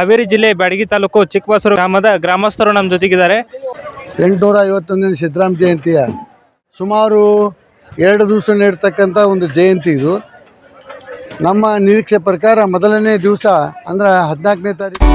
ಹಾವೇರಿ ಜಿಲ್ಲೆ ಬ್ಯಾಡಗಿ ತಾಲೂಕು ಚಿಕ್ಕಬಾಸೂರು ಗ್ರಾಮದ ಗ್ರಾಮಸ್ಥರು ನಮ್ಮ ಜೊತೆಗಿದ್ದಾರೆ. ಎಂಟುನೂರ ಐವತ್ತೊಂದನೇ ಸಿದ್ದರಾಮ ಜಯಂತಿಯ ಸುಮಾರು ಎರಡು ದಿವಸ ನೀಡ್ತಕ್ಕಂಥ ಒಂದು ಜಯಂತಿ ಇದು. ನಮ್ಮ ನಿರೀಕ್ಷೆ ಪ್ರಕಾರ ಮೊದಲನೇ ದಿವಸ ಅಂದ್ರೆ ಹದಿನಾಲ್ಕನೇ ತಾರೀಕು.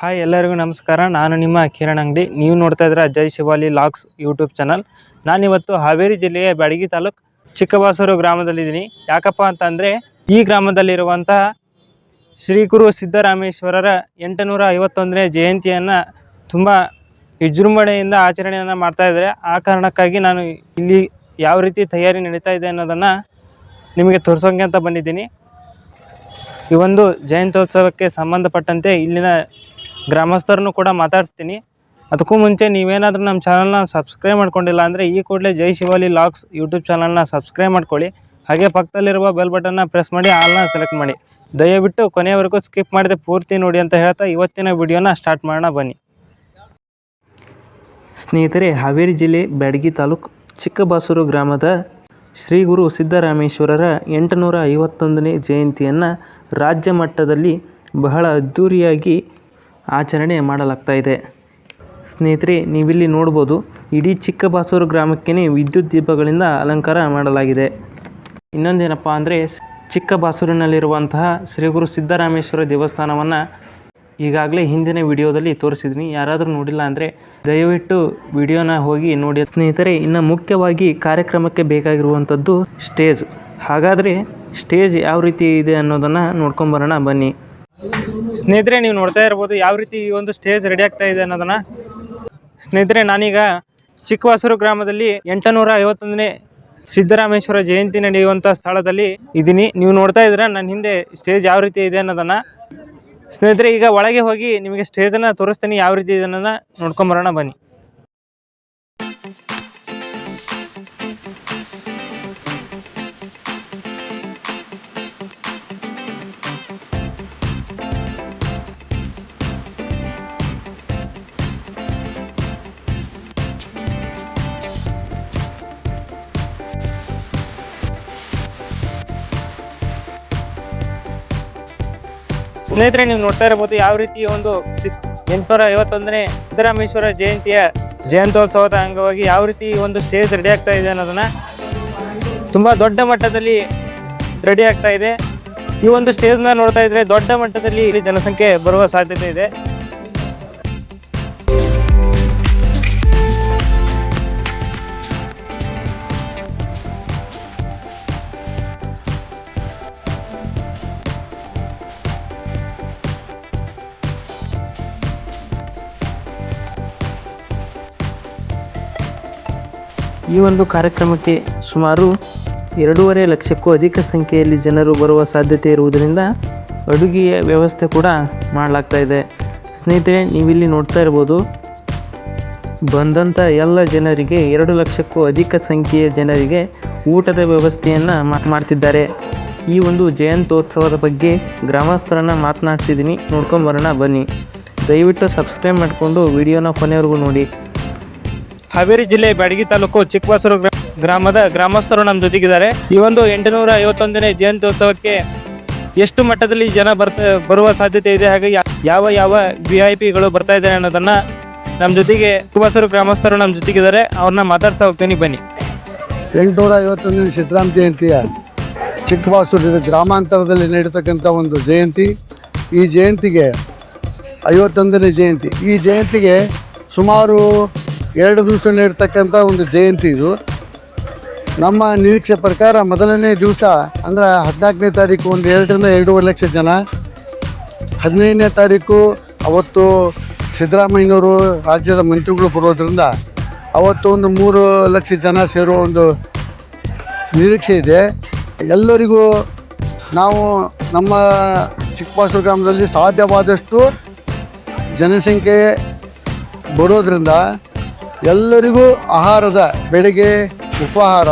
ಹಾಯ್ ಎಲ್ಲರಿಗೂ ನಮಸ್ಕಾರ. ನಾನು ನಿಮ್ಮ ಕಿರಣ್ ಅಂಗಡಿ. ನೀವು ನೋಡ್ತಾ ಇದ್ದೀರಾ ಜೈ ಶಿವಾಲಿ ಲಾಕ್ಸ್ ಯೂಟ್ಯೂಬ್ ಚಾನಲ್. ನಾನಿವತ್ತು ಹಾವೇರಿ ಜಿಲ್ಲೆಯ ಬ್ಯಾಡಗಿ ತಾಲೂಕು ಚಿಕ್ಕಬಾಸೂರು ಗ್ರಾಮದಲ್ಲಿದ್ದೀನಿ. ಯಾಕಪ್ಪ ಅಂತಂದರೆ ಈ ಗ್ರಾಮದಲ್ಲಿರುವಂತಹ ಶ್ರೀ ಗುರು ಸಿದ್ದರಾಮೇಶ್ವರರ ಎಂಟುನೂರ ಐವತ್ತೊಂದನೇ ಜಯಂತಿಯನ್ನು ತುಂಬ ವಿಜೃಂಭಣೆಯಿಂದ ಆಚರಣೆಯನ್ನು ಮಾಡ್ತಾ ಇದ್ದಾರೆ. ಆ ಕಾರಣಕ್ಕಾಗಿ ನಾನು ಇಲ್ಲಿ ಯಾವ ರೀತಿ ತಯಾರಿ ನಡೀತಾ ಇದೆ ಅನ್ನೋದನ್ನು ನಿಮಗೆ ತೋರಿಸೋಕೆ ಅಂತ ಬಂದಿದ್ದೀನಿ. ಈ ಒಂದು ಜಯಂತ್ಯೋತ್ಸವಕ್ಕೆ ಸಂಬಂಧಪಟ್ಟಂತೆ ಇಲ್ಲಿನ ಗ್ರಾಮಸ್ಥರನ್ನು ಕೂಡ ಮಾತಾಡಿಸ್ತೀನಿ. ಅದಕ್ಕೂ ಮುಂಚೆ ನೀವೇನಾದರೂ ನಮ್ಮ ಚಾನಲ್ನ ಸಬ್ಸ್ಕ್ರೈಬ್ ಮಾಡ್ಕೊಂಡಿಲ್ಲ ಅಂದರೆ ಈ ಕೂಡಲೇ ಜೈ ಶಿವಾಲಿ ಲಾಕ್ಸ್ ಯೂಟ್ಯೂಬ್ ಚಾನಲ್ನ ಸಬ್ಸ್ಕ್ರೈಬ್ ಮಾಡ್ಕೊಳ್ಳಿ. ಹಾಗೆ ಪಕ್ಕದಲ್ಲಿರುವ ಬೆಲ್ ಬಟನ್ನ ಪ್ರೆಸ್ ಮಾಡಿ ಆಲ್ನ ಸೆಲೆಕ್ಟ್ ಮಾಡಿ. ದಯವಿಟ್ಟು ಕೊನೆಯವರೆಗೂ ಸ್ಕಿಪ್ ಮಾಡದೆ ಪೂರ್ತಿ ನೋಡಿ ಅಂತ ಹೇಳ್ತಾ ಇವತ್ತಿನ ವಿಡಿಯೋನ ಸ್ಟಾರ್ಟ್ ಮಾಡೋಣ, ಬನ್ನಿ. ಸ್ನೇಹಿತರೆ, ಹಾವೇರಿ ಜಿಲ್ಲೆ ಬ್ಯಾಡಗಿ ತಾಲೂಕು ಚಿಕ್ಕಬಾಸೂರು ಗ್ರಾಮದ ಶ್ರೀ ಗುರು ಸಿದ್ದರಾಮೇಶ್ವರರ ಎಂಟುನೂರ ಐವತ್ತೊಂದನೇ ಜಯಂತಿಯನ್ನು ರಾಜ್ಯ ಮಟ್ಟದಲ್ಲಿ ಬಹಳ ಅದ್ಧೂರಿಯಾಗಿ ಆಚರಣೆ ಮಾಡಲಾಗ್ತಾ ಇದೆ. ಸ್ನೇಹಿತರೆ, ನೀವಿಲ್ಲಿ ನೋಡ್ಬೋದು, ಇಡೀ ಚಿಕ್ಕಬಾಸೂರು ಗ್ರಾಮಕ್ಕೇ ವಿದ್ಯುತ್ ದೀಪಗಳಿಂದ ಅಲಂಕಾರ ಮಾಡಲಾಗಿದೆ. ಇನ್ನೊಂದೇನಪ್ಪ ಅಂದರೆ, ಚಿಕ್ಕಬಾಸೂರಿನಲ್ಲಿರುವಂತಹ ಶ್ರೀ ಗುರು ಸಿದ್ದರಾಮೇಶ್ವರ ದೇವಸ್ಥಾನವನ್ನು ಈಗಾಗಲೇ ಹಿಂದಿನ ವಿಡಿಯೋದಲ್ಲಿ ತೋರಿಸಿದ್ದೀನಿ ಯಾರಾದರೂ ನೋಡಿಲ್ಲ ಅಂದರೆ, ದಯವಿಟ್ಟು ವಿಡಿಯೋನ ಹೋಗಿ ನೋಡಿ. ಸ್ನೇಹಿತರೆ, ಇನ್ನು ಮುಖ್ಯವಾಗಿ ಕಾರ್ಯಕ್ರಮಕ್ಕೆ ಬೇಕಾಗಿರುವಂಥದ್ದು ಸ್ಟೇಜ್. ಹಾಗಾದರೆ, ಸ್ಟೇಜ್ ಯಾವ ರೀತಿ ಇದೆ ಅನ್ನೋದನ್ನು ನೋಡ್ಕೊಂಬರೋಣ ಬನ್ನಿ. ಸ್ನೇಹಿತರೆ, ನೀವು ನೋಡ್ತಾ ಇರ್ಬೋದು ಯಾವ ರೀತಿ ಈ ಒಂದು ಸ್ಟೇಜ್ ರೆಡಿ ಆಗ್ತಾ ಇದೆ ಅನ್ನೋದನ್ನ. ಸ್ನೇಹಿತರೆ, ನಾನೀಗ ಚಿಕ್ಕವಾಸೂರು ಗ್ರಾಮದಲ್ಲಿ ಎಂಟುನೂರ ಐವತ್ತೊಂದನೇ ಸಿದ್ದರಾಮೇಶ್ವರ ಜಯಂತಿ ನಡೆಯುವಂಥ ಸ್ಥಳದಲ್ಲಿ ಇದ್ದೀನಿ. ನೀವು ನೋಡ್ತಾ ಇದ್ದೀರಾ ನನ್ನ ಹಿಂದೆ ಸ್ಟೇಜ್ ಯಾವ ರೀತಿ ಇದೆ ಅನ್ನೋದನ್ನ. ಸ್ನೇಹಿತರೆ, ಈಗ ಒಳಗೆ ಹೋಗಿ ನಿಮಗೆ ಸ್ಟೇಜನ್ನು ತೋರಿಸ್ತೀನಿ ಯಾವ ರೀತಿ ಇದೆ ಅನ್ನೋದನ್ನ ನೋಡ್ಕೊಂಬರೋಣ ಬನ್ನಿ. ಸ್ನೇಹಿತರೆ, ನೀವು ನೋಡ್ತಾ ಇರಬಹುದು ಯಾವ ರೀತಿ ಒಂದು ಎಂಟುನೂರ ಐವತ್ತೊಂದನೇ ಸಿದ್ದರಾಮೇಶ್ವರ ಜಯಂತಿಯ ಜಯಂತ್ಯೋತ್ಸವದ ಅಂಗವಾಗಿ ಯಾವ ರೀತಿ ಒಂದು ಸ್ಟೇಜ್ ರೆಡಿ ಆಗ್ತಾ ಇದೆ ಅನ್ನೋದನ್ನ ತುಂಬಾ ದೊಡ್ಡ ಮಟ್ಟದಲ್ಲಿ ರೆಡಿ ಆಗ್ತಾ ಇದೆ. ಈ ಒಂದು ಸ್ಟೇಜ್ನ ನೋಡ್ತಾ ಇದ್ರೆ ದೊಡ್ಡ ಮಟ್ಟದಲ್ಲಿ ಇಲ್ಲಿ ಜನಸಂಖ್ಯೆ ಬರುವ ಸಾಧ್ಯತೆ ಇದೆ. ಈ ಒಂದು ಕಾರ್ಯಕ್ರಮಕ್ಕೆ ಸುಮಾರು ಎರಡೂವರೆ ಲಕ್ಷಕ್ಕೂ ಅಧಿಕ ಸಂಖ್ಯೆಯಲ್ಲಿ ಜನರು ಬರುವ ಸಾಧ್ಯತೆ ಇರುವುದರಿಂದ ಅಡುಗೆಯ ವ್ಯವಸ್ಥೆ ಕೂಡ ಮಾಡಲಾಗ್ತಾ ಇದೆ. ಸ್ನೇಹಿತರೆ, ನೀವಿಲ್ಲಿ ನೋಡ್ತಾ ಇರ್ಬೋದು ಬಂದಂಥ ಎಲ್ಲ ಜನರಿಗೆ ಎರಡು ಲಕ್ಷಕ್ಕೂ ಅಧಿಕ ಸಂಖ್ಯೆಯ ಜನರಿಗೆ ಊಟದ ವ್ಯವಸ್ಥೆಯನ್ನು ಮಾಡ್ತಿದ್ದಾರೆ. ಈ ಒಂದು ಜಯಂತ್ಯೋತ್ಸವದ ಬಗ್ಗೆ ಗ್ರಾಮಸ್ಥರನ್ನ ಮಾತನಾಡ್ತಿದ್ದೀನಿ. ನೋಡ್ಕೊಂಬರೋಣ ಬನ್ನಿ. ದಯವಿಟ್ಟು ಸಬ್ಸ್ಕ್ರೈಬ್ ಮಾಡಿಕೊಂಡು ವಿಡಿಯೋನ ಕೊನೆವರೆಗೂ ನೋಡಿ. ಹಾವೇರಿ ಜಿಲ್ಲೆ ಬ್ಯಾಡಗಿ ತಾಲೂಕು ಚಿಕ್ಕಬಾಸೂರು ಗ್ರಾ- ಗ್ರಾಮದ ಗ್ರಾಮಸ್ಥರು ನಮ್ಮ ಜೊತೆಗಿದ್ದಾರೆ. ಈ ಒಂದು ಎಂಟುನೂರ ಐವತ್ತೊಂದನೇ ಜಯಂತ್ಯೋತ್ಸವಕ್ಕೆ ಎಷ್ಟು ಮಟ್ಟದಲ್ಲಿ ಜನ ಬರ್ತ ಬರುವ ಸಾಧ್ಯತೆ ಇದೆ ಹಾಗೆ ಯಾವ ಯಾವ ವಿ ಐ ಪಿಗಳು ಬರ್ತಾ ಇದ್ದಾರೆ ಅನ್ನೋದನ್ನ ನಮ್ಮ ಜೊತೆಗೆ ಚಿಕ್ಕಬಾಸೂರು ಗ್ರಾಮಸ್ಥರು ನಮ್ಮ ಜೊತೆಗಿದ್ದಾರೆ. ಅವ್ರನ್ನ ಮಾತಾಡ್ತಾ ಹೋಗ್ತೀನಿ, ಬನ್ನಿ. ಎಂಟುನೂರ ಐವತ್ತೊಂದನೇ ಸಿದ್ದರಾಮ ಜಯಂತಿಯ ಚಿಕ್ಕಬಾಸೂರು ಗ್ರಾಮಾಂತರದಲ್ಲಿ ನಡೀತಕ್ಕಂಥ ಒಂದು ಜಯಂತಿ. ಈ ಜಯಂತಿಗೆ ಐವತ್ತೊಂದನೇ ಜಯಂತಿ. ಈ ಜಯಂತಿಗೆ ಸುಮಾರು ಎರಡು ದಿವಸ ನೀಡ್ತಕ್ಕಂಥ ಒಂದು ಜಯಂತಿ ಇದು. ನಮ್ಮ ನಿರೀಕ್ಷೆ ಪ್ರಕಾರ ಮೊದಲನೇ ದಿವಸ ಅಂದ್ರೆ ಹದಿನಾಲ್ಕನೇ ತಾರೀಕು ಒಂದು ಎರಡರಿಂದ ಎರಡೂವರೆ ಲಕ್ಷ ಜನ. ಹದಿನೈದನೇ ತಾರೀಕು ಅವತ್ತು ಸಿದ್ದರಾಮಯ್ಯನವರು ರಾಜ್ಯದ ಮಂತ್ರಿಗಳು ಬರೋದ್ರಿಂದ ಅವತ್ತು ಒಂದು ಮೂರು ಲಕ್ಷ ಜನ ಸೇರೋ ಒಂದು ನಿರೀಕ್ಷೆ ಇದೆ. ಎಲ್ಲರಿಗೂ ನಾವು ನಮ್ಮ ಚಿಕ್ಕಬಾಸೂರು ಗ್ರಾಮದಲ್ಲಿ ಸಾಧ್ಯವಾದಷ್ಟು ಜನಸಂಖ್ಯೆ ಬರೋದ್ರಿಂದ ಎಲ್ಲರಿಗೂ ಆಹಾರದ ಬೆಳಗ್ಗೆ ಉಪಹಾರ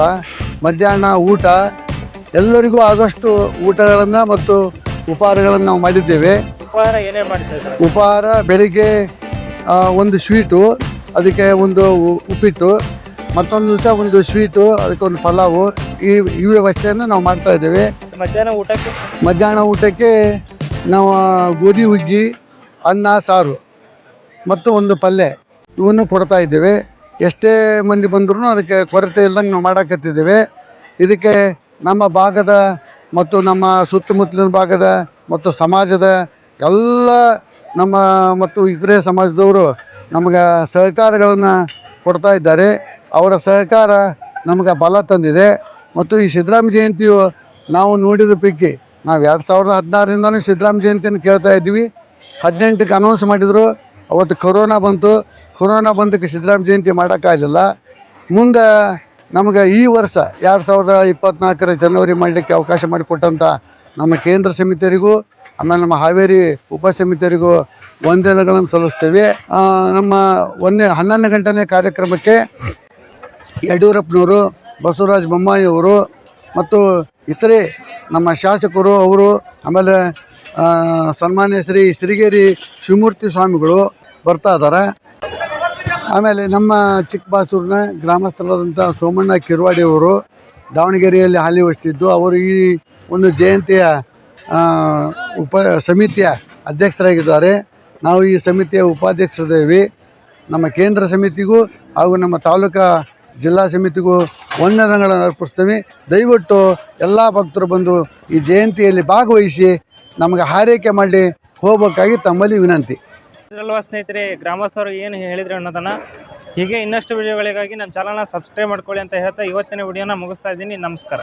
ಮಧ್ಯಾಹ್ನ ಊಟ ಎಲ್ಲರಿಗೂ ಆದಷ್ಟು ಊಟಗಳನ್ನು ಮತ್ತು ಉಪಹಾರಗಳನ್ನು ನಾವು ಮಾಡಿದ್ದೇವೆ. ಉಪಹಾರ ಏನೇ ಉಪಹಾರ ಬೆಳಿಗ್ಗೆ ಆ, ಒಂದು ಸ್ವೀಟು ಅದಕ್ಕೆ ಒಂದು ಉ- ಉಪ್ಪಿಟ್ಟು ಮತ್ತೊಂದು ದಿವಸ ಒಂದು ಸ್ವೀಟು ಅದಕ್ಕೆ ಒಂದು ಪಲಾವು ಈ ಈ ವ್ಯವಸ್ಥೆಯನ್ನು ನಾವು ಮಾಡ್ತಾ ಇದ್ದೇವೆ. ಮಧ್ಯಾಹ್ನ ಊಟಕ್ಕೆ? ಮಧ್ಯಾಹ್ನ ಊಟಕ್ಕೆ ನಾವು ಗೋಧಿ ಹುಗ್ಗಿ ಅನ್ನ ಸಾರು ಮತ್ತು ಒಂದು ಪಲ್ಯ. ಇವನ್ನು ಕೊಡ್ತಾ ಇದ್ದೇವೆ. ಎಷ್ಟೇ ಮಂದಿ ಬಂದ್ರೂ ಅದಕ್ಕೆ ಕೊರತೆ ಇಲ್ದಂಗೆ ನಾವು ಮಾಡಕತ್ತಿದ್ದೇವೆ. ಇದಕ್ಕೆ ನಮ್ಮ ಭಾಗದ ಮತ್ತು ನಮ್ಮ ಸುತ್ತಮುತ್ತಲಿನ ಭಾಗದ ಮತ್ತು ಸಮಾಜದ ಎಲ್ಲ ನಮ್ಮ ಮತ್ತು ಇತರೆ ಸಮಾಜದವರು ನಮಗೆ ಸಹಕಾರಗಳನ್ನು ಕೊಡ್ತಾ ಇದ್ದಾರೆ. ಅವರ ಸಹಕಾರ ನಮಗೆ ಬಲ ತಂದಿದೆ. ಮತ್ತು ಈ ಸಿದ್ದರಾಮ ಜಯಂತಿಯು ನಾವು ನೋಡಿದ ಪೈಕಿ ನಾವು ಎರಡು ಸಾವಿರದ ಹದಿನಾರರಿಂದಲೂ ಸಿದ್ದರಾಮ ಜಯಂತಿಯನ್ನು ಕೇಳ್ತಾ ಇದ್ದೀವಿ. ಹದಿನೆಂಟಕ್ಕೆ ಅನೌನ್ಸ್ ಮಾಡಿದರು. ಅವತ್ತು ಕೊರೋನಾ ಬಂತು. ಕೊರೋನಾ ಬಂದಕ್ಕೆ ಸಿದ್ದರಾಮ ಜಯಂತಿ ಮಾಡೋಕ್ಕಾಗಲಿಲ್ಲ ಮುಂದೆ ನಮಗೆ ಈ ವರ್ಷ ಎರಡು ಸಾವಿರದ ಇಪ್ಪತ್ತ್ನಾಲ್ಕರ ಜನವರಿ ಮಾಡಲಿಕ್ಕೆ ಅವಕಾಶ ಮಾಡಿಕೊಟ್ಟಂಥ ನಮ್ಮ ಕೇಂದ್ರ ಸಮಿತಿಯರಿಗೂ, ಆಮೇಲೆ ನಮ್ಮ ಹಾವೇರಿ ಉಪ ಸಮಿತಿಯರಿಗೂ ವಂದನೆಗಳನ್ನು ಸಲ್ಲಿಸ್ತೇವೆ. ನಮ್ಮ ಒಂದೇ ಹನ್ನೊಂದು ಗಂಟೆನೇ ಕಾರ್ಯಕ್ರಮಕ್ಕೆ ಯಡಿಯೂರಪ್ಪನವರು, ಬಸವರಾಜ ಬೊಮ್ಮಾಯಿ ಅವರು ಮತ್ತು ಇತರೆ ನಮ್ಮ ಶಾಸಕರು, ಅವರು ಆಮೇಲೆ ಸನ್ಮಾನ್ಯ ಶ್ರೀ ಶ್ರೀಗೇರಿ ಶಿವಮೂರ್ತಿ ಸ್ವಾಮಿಗಳು ಬರ್ತಾ ಇದ್ದಾರೆ. ಆಮೇಲೆ ನಮ್ಮ ಚಿಕ್ಕಬಾಸೂರಿನ ಗ್ರಾಮಸ್ಥರಾದಂಥ ಸೋಮಣ್ಣ ಕಿರ್ವಾಡಿಯವರು ದಾವಣಗೆರೆಯಲ್ಲಿ ಹಾಲಿ ವಹಿಸ್ತಿದ್ದು. ಅವರು ಈ ಒಂದು ಜಯಂತಿಯ ಉಪ, ಸಮಿತಿಯ ಅಧ್ಯಕ್ಷರಾಗಿದ್ದಾರೆ. ನಾವು ಈ ಸಮಿತಿಯ ಉಪಾಧ್ಯಕ್ಷರಿದ್ದೇವೆ. ನಮ್ಮ ಕೇಂದ್ರ ಸಮಿತಿಗೂ ಹಾಗೂ ನಮ್ಮ ತಾಲೂಕಾ ಜಿಲ್ಲಾ ಸಮಿತಿಗೂ ವಂದನೆಗಳನ್ನು ಅರ್ಪಿಸ್ತೇವೆ. ದಯವಿಟ್ಟು ಎಲ್ಲ ಭಕ್ತರು ಬಂದು ಈ ಜಯಂತಿಯಲ್ಲಿ ಭಾಗವಹಿಸಿ ನಮಗೆ ಹಾರೈಕೆ ಮಾಡಿ ಹೋಗಬೇಕಾಗಿ ತಮ್ಮಲ್ಲಿ ವಿನಂತಿ. ಅಲ್ವಾ ಸ್ನೇಹಿತರೆ, ಗ್ರಾಮಸ್ಥರು ಏನು ಹೇಳಿದ್ರು ಅನ್ನೋದನ್ನ ಹೀಗೆ ಇನ್ನಷ್ಟು ವಿಡಿಯೋಗಳಿಗಾಗಿ ನಮ್ಮ ಚಾನಲ್ನ ಸಬ್ಸ್ಕ್ರೈಬ್ ಮಾಡ್ಕೊಳ್ಳಿ ಅಂತ ಹೇಳ್ತಾ ಇವತ್ತಿನ ವಿಡಿಯೋನ ಮುಗಿಸ್ತಾ ಇದ್ದೀನಿ. ನಮಸ್ಕಾರ.